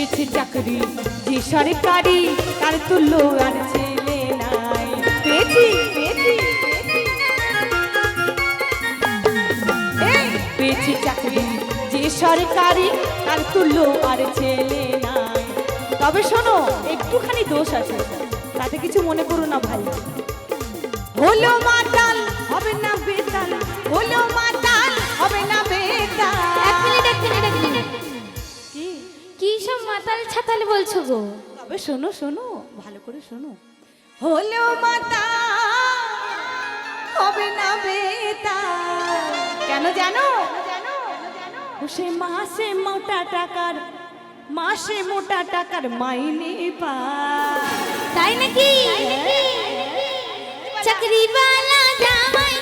পেয়েছে চাকরি। যে সরকারি তার তুল্য আর ছেলে নাই। পেয়েছি। পেয়েছি চাকরি। যে সরকারি তার তুল্য আর ছেলে নাই। তবে শোনো, একটুখানি দোষ আছে। তাতে কিছু মনে করো না ভাই। হলো মাতাল হবে না বেতাল। সব মাতাল ছাতাল বলছো গো? তবে শোনো শোনো ভালো করে শোনো। হলো মাতা হবে না বেতাল কেন জানো? সে মাসে মোটা টাকার মাসে মোটা টাকার মাইনে পায়। তাই নাকি? চাকরিওয়ালা জামাই